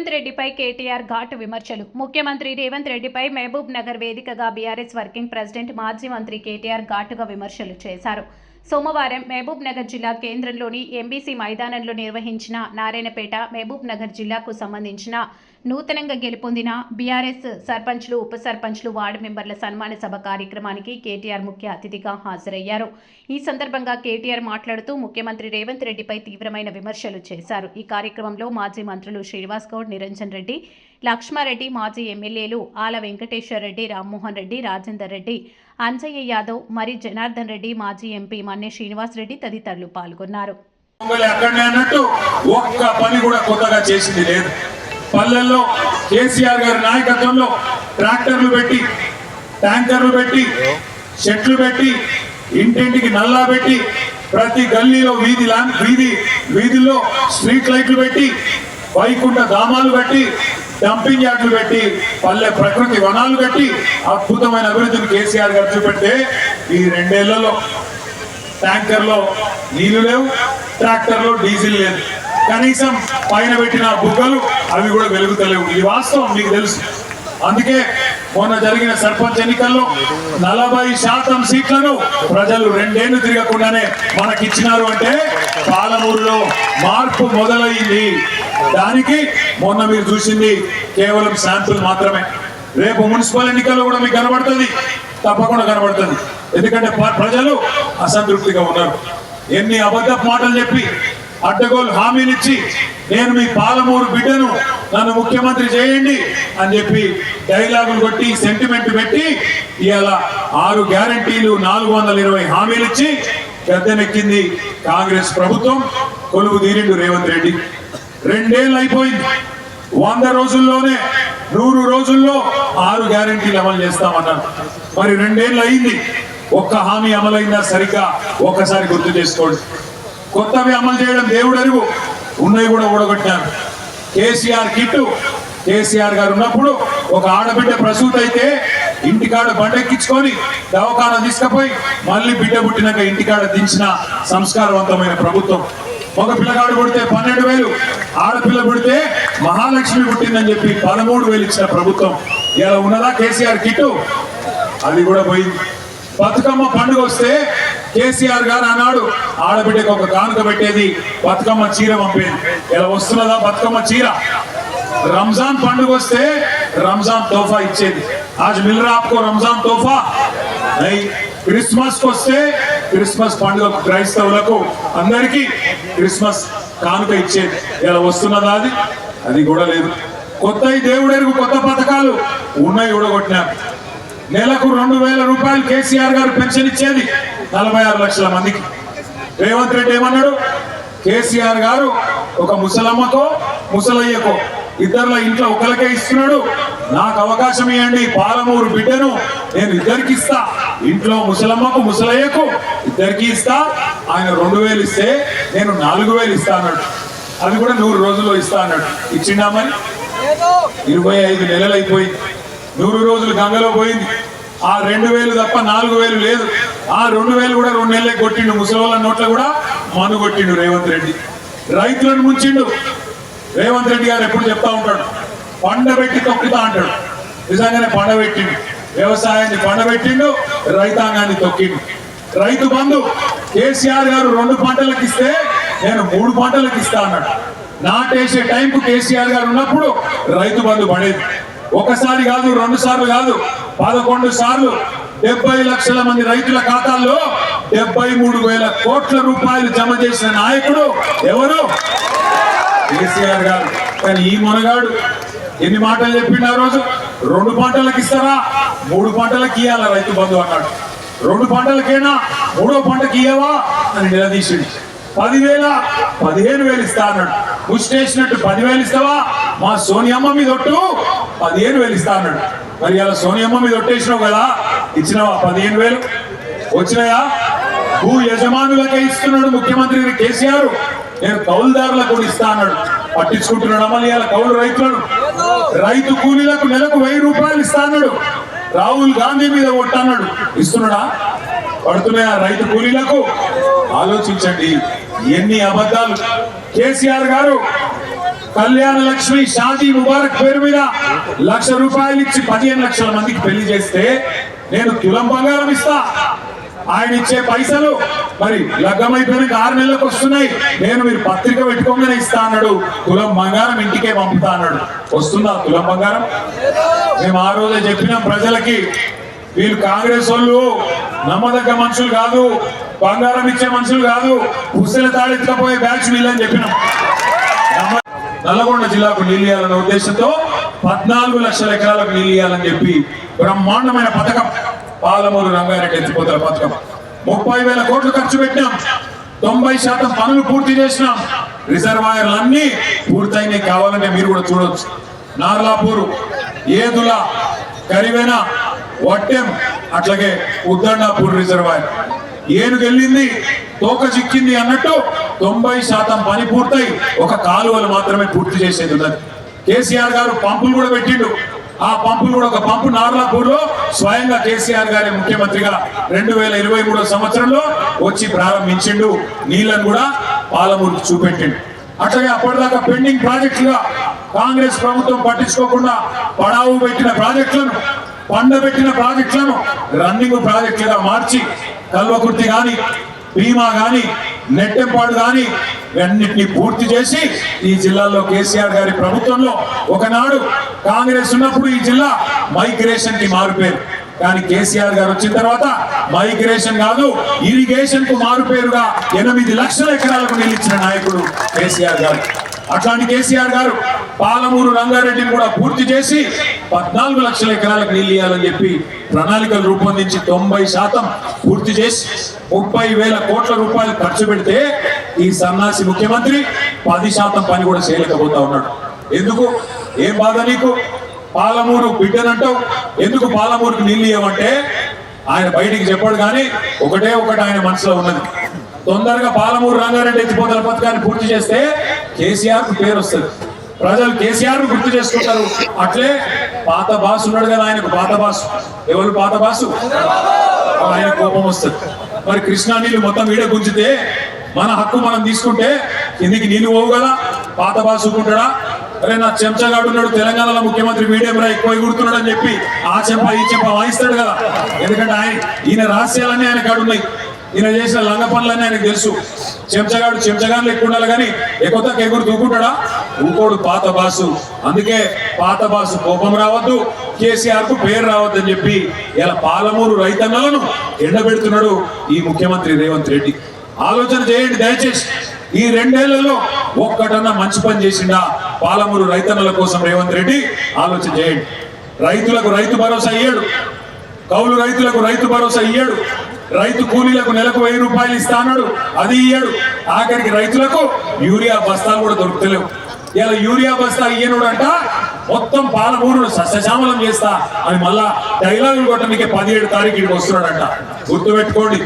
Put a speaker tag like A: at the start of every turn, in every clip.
A: రేవంత్ రెడ్డిపై కేటీఆర్ ఘాటు విమర్శలు. ముఖ్యమంత్రి రేవంత్ రెడ్డిపై మహబూబ్ నగర్ వేదికగా బీఆర్ఎస్ వర్కింగ్ ప్రెసిడెంట్ మాజీ మంత్రి కేటీఆర్ ఘాటుగా విమర్శలు చేశారు. సోమవారం మహబూబ్ నగర్ జిల్లా కేంద్రంలోని ఎంబీసీ మైదానంలో నిర్వహించిన నారాయణపేట మహబూబ్ నగర్ జిల్లాకు సంబంధించిన నూతనంగా గెలుపొందిన బీఆర్ఎస్ సర్పంచ్లు ఉప సర్పంచ్లు వార్డు మెంబర్ల సన్మాన సభ కార్యక్రమానికి కేటీఆర్ ముఖ్య అతిథిగా హాజరయ్యారు. ఈ సందర్భంగా కేటీఆర్ మాట్లాడుతూ ముఖ్యమంత్రి రేవంత్ రెడ్డిపై తీవ్రమైన విమర్శలు చేశారు. ఈ కార్యక్రమంలో మాజీ మంత్రులు శ్రీనివాస్ గౌడ్ నిరంజన్ రెడ్డి లక్ష్మారెడ్డి మాజీ ఎమ్మెల్యేలు ఆల వెంకటేశ్వర్ రెడ్డి రామ్మోహన్ రెడ్డి రాజేందర్ రెడ్డి అంజయ్య యాదవ్ మరి జనార్దన్ రెడ్డి మాజీ ఎంపీ మన్నె శ్రీనివాస్ రెడ్డి తదితరులు పాల్గొన్నారు.
B: అక్కడనే అన్నట్టు ఒక్క పని కూడా కొత్తగా చేసింది లేదు. పల్లెల్లో కేసీఆర్ గారి నాయకత్వంలో ట్రాక్టర్లు పెట్టి ట్యాంకర్లు పెట్టి చెట్లు పెట్టి ఇంటింటికి నల్లా పెట్టి ప్రతి గల్లీలో వీధి వీధి వీధిలో స్ట్రీట్ లైట్లు పెట్టి వైకుంఠ ధామాలు కట్టి డంపింగ్ యార్డులు పెట్టి పల్లె ప్రకృతి వనాలు కట్టి అద్భుతమైన అభివృద్ధిని కేసీఆర్ గారు చూపెడితే ఈ రెండేళ్ళలో ట్యాంకర్లో నీళ్ళు లేవు ట్రాక్టర్లో డీజిల్ లేదు. కనీసం పైన పెట్టిన బుగ్గలు అవి కూడా వెలుగుతలేవు. ఇది వాస్తవం మీకు తెలుసు. అందుకే మొన్న జరిగిన సర్పంచ్ ఎన్నికల్లో నలభై శాతం సీట్లను ప్రజలు రెండేళ్ళు తిరగకుండానే మనకిచ్చినారు అంటే పాలమూరులో మార్పు మొదలైంది దానికి మొన్న మీరు చూసింది కేవలం శాంపుల్ మాత్రమే. రేపు మున్సిపల్ ఎన్నికల్లో కూడా మీకు కనబడుతుంది. తప్పకుండా కనబడుతుంది. ఎందుకంటే ప్రజలు అసంతృప్తిగా ఉన్నారు. ఎన్ని అబద్ధ మాటలు చెప్పి అడ్డగోలు హామీలిచ్చి నేను మీ పాలమూరు బిడ్డను నన్ను ముఖ్యమంత్రి చేయండి అని చెప్పి డైలాగులు కొట్టి సెంటిమెంట్ పెట్టి ఇవాళ ఆరు గ్యారంటీలు నాలుగు వందల ఇరవై హామీలు ఇచ్చి గద్దెనెక్కింది కాంగ్రెస్ ప్రభుత్వం. కొలువు తీరిండు రేవంత్ రెడ్డి. రెండేళ్ళు అయిపోయింది. వంద రోజుల్లోనే నూరు రోజుల్లో ఆరు గ్యారెంటీలు అమలు చేస్తామన్నారు. మరి రెండేళ్ళు అయింది. ఒక్క హామీ అమలైందా సరిగ్గా? ఒక్కసారి గుర్తు చేసుకోండి. కొత్తవి అమలు చేయడం దేవుడు అరుగు. ఉన్నవి కూడా ఊడగొట్టారు. కేసీఆర్ కిట్టు. కేసీఆర్ గారు ఉన్నప్పుడు ఒక ఆడబిడ్డ ప్రసూతి అయితే ఇంటికాడ బండెక్కించుకొని దవాఖాన తీసుకుపోయి మళ్ళీ బిడ్డ పుట్టినాక ఇంటికాడ దించిన సంస్కారవంతమైన ప్రభుత్వం. ఒక పిల్లగాడు పుడితే పన్నెండు వేలు ఆడపిల్ల పుడితే మహాలక్ష్మి పుట్టిందని చెప్పి పదమూడు వేలు ఇచ్చిన ప్రభుత్వం. ఇలా ఉన్నదా కేసీఆర్ కిట్టు? అది కూడా పోయింది. బతుకమ్మ పండుగ వస్తే కేసీఆర్ గారు ఆనాడు ఆడబిడ్డకు ఒక కానుక పెట్టేది బతుకమ్మ చీర పంపేది. ఇలా వస్తున్నదా బతుకమ్మ చీర? రంజాన్ పండుగ వస్తే రంజాన్ తోఫా ఇచ్చేది. ఆజ్ మిల్ ఆప్కో రంజాన్ తోఫా? క్రిస్మస్ వస్తే క్రిస్మస్ పండుగ క్రైస్తవులకు అందరికీ క్రిస్మస్ కానుక ఇచ్చేది. ఇలా వస్తున్నదా అది? అది కూడా లేదు. కొత్త దేవుడెరుగు కొత్త పథకాలు ఉన్నాయి ఊడగొట్టినారు. నెలకు రెండు వేల రూపాయలు కేసీఆర్ గారు పెన్షన్ ఇచ్చేది. నలభై ఆరు లక్షల మందికి. రేవంత్ రెడ్డి ఏమన్నాడు? కేసీఆర్ గారు ఒక ముసలమ్మకో ముసలయ్యకో ఇద్దరుల ఇంట్లో ఒకరికే ఇస్తున్నాడు. నాకు అవకాశం ఇవ్వండి పాలమూరు బిడ్డను నేను ఇద్దరికి ఇస్తా. ఇంట్లో ముసలమ్మకు ముసలయ్యకు ఇద్దరికి ఇస్తా. ఆయన రెండు వేలు ఇస్తే నేను నాలుగు వేలు ఇస్తా అన్నాడు. అది కూడా నూరు రోజుల్లో ఇస్తా అన్నాడు. ఇచ్చిండా మరి? ఇరవై ఐదు నెలలు అయిపోయింది నూరు రోజులు గంగలో పోయింది. ఆ రెండు వేలు తప్ప నాలుగు వేలు లేదు. ఆ రెండు వేలు కూడా రెండు నెలలే కొట్టిండు. ముసలి నోట్ల కూడా మను కొట్టిండు రేవంత్ రెడ్డి. రైతులను ముంచిండు. రేవంత్ రెడ్డి గారు ఎప్పుడు చెప్తా ఉంటాడు. పండబెట్టి తొక్కుతా అంటాడు. నిజంగానే పండబెట్టిండు వ్యవసాయాన్ని పండబెట్టిండు రైతాంగాన్ని తొక్కిండు. రైతు బంధు కేసీఆర్ గారు రెండు పంటలకు ఇస్తే నేను మూడు పంటలకు ఇస్తా అన్నాడు. నాటేసే టైంకు కేసీఆర్ గారు ఉన్నప్పుడు రైతు బంధు పడేది. ఒకసారి కాదు రెండు సార్లు కాదు పదకొండు సార్లు డెబ్బై లక్షల మంది రైతుల ఖాతాల్లో డెబ్బై మూడు వేల కోట్ల రూపాయలు జమ చేసిన నాయకుడు ఎవరు? కేసీఆర్ గారు. కానీ ఈ మొనగాడు ఎన్ని మాటలు చెప్పిండు ఆ రోజు? రెండు పంటలకు ఇస్తారా? మూడు పంటలకు ఇయ్యాల రైతు బంధు అన్నాడు. రెండు పంటలకేనా? మూడో పంటకి ఇయ్యవా? అని నిలదీసిండు. పదివేల పదిహేను వేలు ఇస్తా అన్నాడు. ముష్టేసినట్టు పదివేలు ఇస్తావా? మా సోనియమ్మ మీద ఒట్టు పదిహేను వేలు ఇస్తా అన్నాడు. మరి అలా సోనియమ్మ మీద ఒట్టేసినావు కదా? ఇచ్చినావా? పదిహేను వేలు వచ్చినాయా? భూ యజమానులకే ఇస్తున్నాడు ముఖ్యమంత్రి కేసీఆర్. నేను కౌలుదారులకు కూడా ఇస్తా అన్నాడు. పట్టించుకుంటున్నాడు అమలు కౌలు రైతులను. రైతు కూలీలకు నెలకు వెయ్యి రూపాయలు ఇస్తా అన్నాడు. రాహుల్ గాంధీ మీద కొట్టన్నాడు ఇస్తున్నాడా? పడుతున్నాయా రైతు కూలీలకు? ఆలోచించండి ఎన్ని అబద్ధాలు. కేసీఆర్ గారు కళ్యాణ లక్ష్మి షాజీ ముబారక్ పేరు మీద లక్ష రూపాయలు ఇచ్చి పదిహేను లక్షల మందికి పెళ్ళి చేస్తే నేను తులం బంగారం ఇస్తా. ఆయన ఇచ్చే పైసలు మరి లగ్గమైపోయిన ఆరు నెలలకు వస్తున్నాయి. నేను మీరు పత్రిక పెట్టుకోగానే ఇస్తా అన్నాడు. తులం బంగారం ఇంటికే పంపుతా అన్నాడు. వస్తుందా తులం బంగారం? మేము ఆ రోజే చెప్పినాం ప్రజలకి వీళ్ళు కాంగ్రెస్ వాళ్ళు నమ్మదగ్గ మనుషులు కాదు బంగారం ఇచ్చే మనుషులు కాదు పుస్తల తాడెత్తకపోయే బ్యాచ్ వీళ్ళని చెప్పినాం. నల్లగొండ జిల్లాకు నీళ్ళు ఇవ్వాలన్న ఉద్దేశంతో పద్నాలుగు లక్షల ఎకరాలకు నీళ్ళు ఇవ్వాలని చెప్పి బ్రహ్మాండమైన పథకం. పాలమూరు రంగారెడ్డి ఎత్తిపోతల పథకం. ముప్పై వేల కోట్లు ఖర్చు పెట్టినాం. తొంభై శాతం పనులు పూర్తి చేసినాం. రిజర్వాయర్లు అన్ని పూర్తయినాయి. కావాలంటే మీరు కూడా చూడొచ్చు. నార్లాపూరు ఏదుల కరివేన వట్టెం అట్లాగే ఉద్దండాపూర్ రిజర్వాయర్. ఏనుగు వెళ్ళింది తోక చిక్కింది అన్నట్టు తొంభై శాతం పని పూర్తయి ఒక కాలువలు మాత్రమే పూర్తి చేసేది ఉన్నది. కేసీఆర్ గారు పంపులు కూడా పెట్టిండు. ఆ పంపులు కూడా ఒక పంపు నార్లాపూర్లో స్వయంగా కేసీఆర్ గారి ముఖ్యమంత్రిగా రెండు వేల ఇరవై మూడో సంవత్సరంలో వచ్చి ప్రారంభించిండు. నీళ్ళను కూడా పాలమూరుకి చూపెట్టిండు. అట్లాగే అప్పటిదాకా పెండింగ్ ప్రాజెక్టులుగా కాంగ్రెస్ ప్రభుత్వం పట్టించుకోకుండా పడావు పెట్టిన ప్రాజెక్టులను పండబెట్టిన ప్రాజెక్టులను రన్నింగ్ ప్రాజెక్టులుగా మార్చి కల్వకుర్తి గాని భీమా గాని నెట్టెంపాడు గాని ఇవన్నింటినీ పూర్తి చేసి ఈ జిల్లాలో కేసీఆర్ గారి ప్రభుత్వంలో ఒకనాడు కాంగ్రెస్ ఉన్నప్పుడు ఈ జిల్లా మైగ్రేషన్కి మారిపోయారు కానీ కేసీఆర్ గారు వచ్చిన తర్వాత మైగ్రేషన్ కాదు ఇరిగేషన్కు మారుపేరుగా ఎనిమిది లక్షల ఎకరాలకు నిలిచిన నాయకుడు కేసీఆర్ గారు. అట్లాంటి కేసీఆర్ గారు పాలమూరు రంగారెడ్డిని కూడా పూర్తి చేసి పద్నాలుగు లక్షల ఎకరాలకు నీళ్ళు ఇవ్వాలని చెప్పి ప్రణాళికలు రూపొందించి తొంభై శాతం పూర్తి చేసి ముప్పై వేల కోట్ల రూపాయలు ఖర్చు పెడితే ఈ సన్నాసి ముఖ్యమంత్రి పది శాతం పని కూడా చేయలేకపోతా ఉన్నాడు. ఎందుకు? ఏం బాధ నీకు? పాలమూరు బిడ్డనంటావు. ఎందుకు పాలమూరుకు నీళ్ళు ఇవ్వమంటే? ఆయన బయటికి చెప్పాడు కానీ ఒకటే ఒకటి ఆయన మనసులో ఉన్నది. తొందరగా పాలమూరు రంగారెడ్డి ఎత్తిపోతల పథకాన్ని పూర్తి చేస్తే కేసీఆర్కు పేరు వస్తుంది. ప్రజలు కేసీఆర్ గుర్తు చేసుకుంటారు. అట్లే పాత బాసు ఉన్నాడు కదా ఆయనకు పాత బాసు. ఎవరు పాత బాసు? ఆయన కోపం వస్తుంది. మరి కృష్ణా నీళ్ళు మొత్తం వీడే గుంజితే మన హక్కు మనం తీసుకుంటే కిందికి నేను పోవు కదా? పాత బాసుకుంటాడా? అరే నా చెంచగాడు ఉన్నాడు తెలంగాణలో ముఖ్యమంత్రి మీడియం రా ఎక్కువ ఎగురుతున్నాడు అని చెప్పి ఆ చెంప ఈ చెంప వాయిస్తాడు కదా? ఎందుకంటే ఆయన ఈయన రహస్యాలన్నీ ఆయన కాడు ఉన్నాయి ఈయన చేసిన లంగ పనులన్నీ ఆయనకు తెలుసు. చెంచగాడు చెంచగాడు ఎక్కువ ఉండాలి కానీ ఎక్కువ ఎగురు దూకుంటాడా ఊకోడు పాత బాసు. అందుకే పాత బాసు కోపం రావద్దు కేసీఆర్కు పేరు రావద్దు అని చెప్పి ఇలా పాలమూరు రైతన్నలను ఎండబెడుతున్నాడు ఈ ముఖ్యమంత్రి రేవంత్ రెడ్డి. ఆలోచన చేయండి దయచేసి. ఈ రెండేళ్ళలో ఒక్కటన్నా మంచి పని చేసిందా పాలమూరు రైతన్నల కోసం రేవంత్ రెడ్డి? ఆలోచన చేయండి. రైతులకు రైతు భరోసా ఇయ్యాడు. కౌలు రైతులకు రైతు భరోసా ఇయ్యాడు. రైతు కూలీలకు నెలకు వెయ్యి రూపాయలు ఇస్తాడు అది ఇయ్యాడు. ఆఖరికి రైతులకు యూరియా బస్తాలు కూడా దొరుకుతలేవు. ఇలా యూరియా బస్తా ఇయ్యనుడంట. మొత్తం పాలమూరు సస్యశ్యామలం చేస్తా. అని మళ్ళా డైలాగులు కొట్టడానికి పదిహేడు తారీఖు ఇక్కడికి వస్తున్నాడంట. గుర్తు పెట్టుకోండి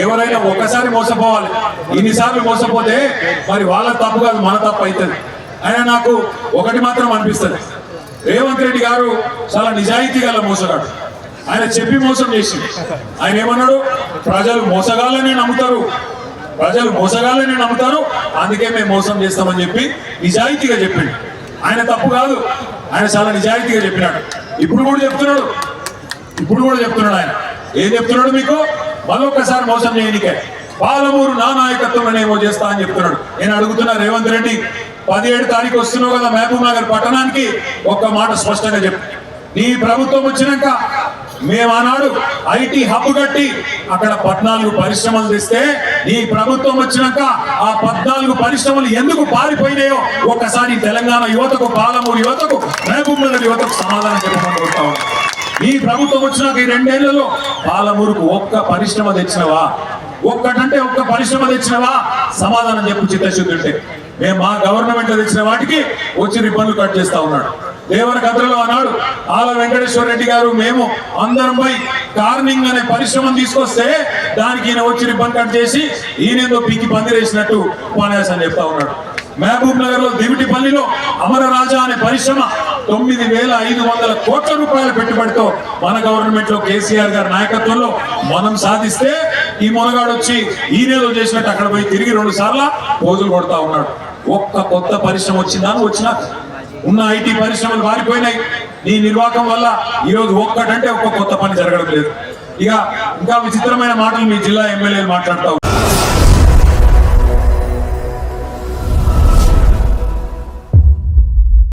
B: ఎవరైనా ఒకసారి మోసపోవాలి. ఇన్నిసార్లు మోసపోతే మరి వాళ్ళ తప్పు కాదు మన తప్పు అవుతుంది అయినా నాకు ఒకటి మాత్రం అనిపిస్తుంది. రేవంత్ రెడ్డి గారు చాలా నిజాయితీ గల మోసగాడు. ఆయన చెప్పి మోసం చేసి ఆయన ఏమన్నాడు? ప్రజలు మోసగాళ్ళని నమ్ముతారు. ప్రజలు మోసగాళ్ళనే నమ్ముతారు. అందుకే మేము మోసం చేస్తామని చెప్పి నిజాయితీగా చెప్పిండు. ఆయన తప్పు కాదు. ఆయన చాలా నిజాయితీగా చెప్పినాడు. ఇప్పుడు కూడా చెప్తున్నాడు. ఇప్పుడు కూడా చెప్తున్నాడు ఆయన. ఏం చెప్తున్నాడు మీకు? మరొకసారి మోసం చేయనికే. పాలమూరు నా నాయకత్వంలోనేమో చేస్తా అని చెప్తున్నాడు. నేను అడుగుతున్నా రేవంత్ రెడ్డి పదిహేడు తారీఖు వస్తున్నావు కదా మహబూబ్ నగర్ పట్టణానికి ఒక్క మాట స్పష్టంగా చెప్పు. నీ ప్రభుత్వం వచ్చినాక మేము ఆనాడు ఐటీ హబ్ కట్టి అక్కడ పద్నాలుగు పరిశ్రమలు తెస్తే నీ ప్రభుత్వం వచ్చినాక ఆ పద్నాలుగు పరిశ్రమలు ఎందుకు పారిపోయినాయో ఒక్కసారి తెలంగాణ యువతకు పాలమూరు యువతకు మహబూబ్ యువతకు సమాధానం చెప్పమని కోరుతా ఈ ప్రభుత్వం వచ్చినాక ఈ రెండేళ్ళలో పాలమూరుకు ఒక్క పరిశ్రమ తెచ్చినవా? ఒక్కటంటే ఒక్క పరిశ్రమ తెచ్చినవా? సమాధానం చెప్పు చిత్తశుద్ధి ఉంటే. మేము మా గవర్నమెంట్ తెచ్చిన వాటికి వచ్చి రిపన్లు కట్ చేస్తా ఉన్నాడు. దేవర కథలో అన్నాడు ఆల వెంకటేశ్వర రెడ్డి గారు మేము అందరం పోయి టార్నింగ్ అనే పరిశ్రమను తీసుకొస్తే దానికి ఈయన వచ్చి రిబ్బన్ కట్ చేసి ఈయనేందో పీకి పందిరేసినట్టు ఉపన్యాసం చెప్తా ఉన్నాడు. మహబూబ్ నగర్లో దివిటిపల్లిలో అమరరాజా అనే పరిశ్రమ తొమ్మిది వేల ఐదు వందల కోట్ల రూపాయల పెట్టుబడితో మన గవర్నమెంట్లో కేసీఆర్ గారి నాయకత్వంలో మనం సాధిస్తే ఈ మొనగాడు వచ్చి ఈయనేదో చేసినట్టు అక్కడ పోయి తిరిగి రెండు సార్లు పోజులు కొడతా ఉన్నాడు. ఒక్క కొత్త పరిశ్రమ వచ్చిందా? వచ్చినా ఉన్న ఐటీ పరిశ్రమలు మారిపోయినాయి. నీ నిర్వాహకం వల్ల ఈ రోజు ఒక్కటంటే ఒక్క కొత్త పని జరగడం లేదు. ఇక ఇంకా విచిత్రమైన మాటలు మీ జిల్లా ఎమ్మెల్యేలు మాట్లాడుతూ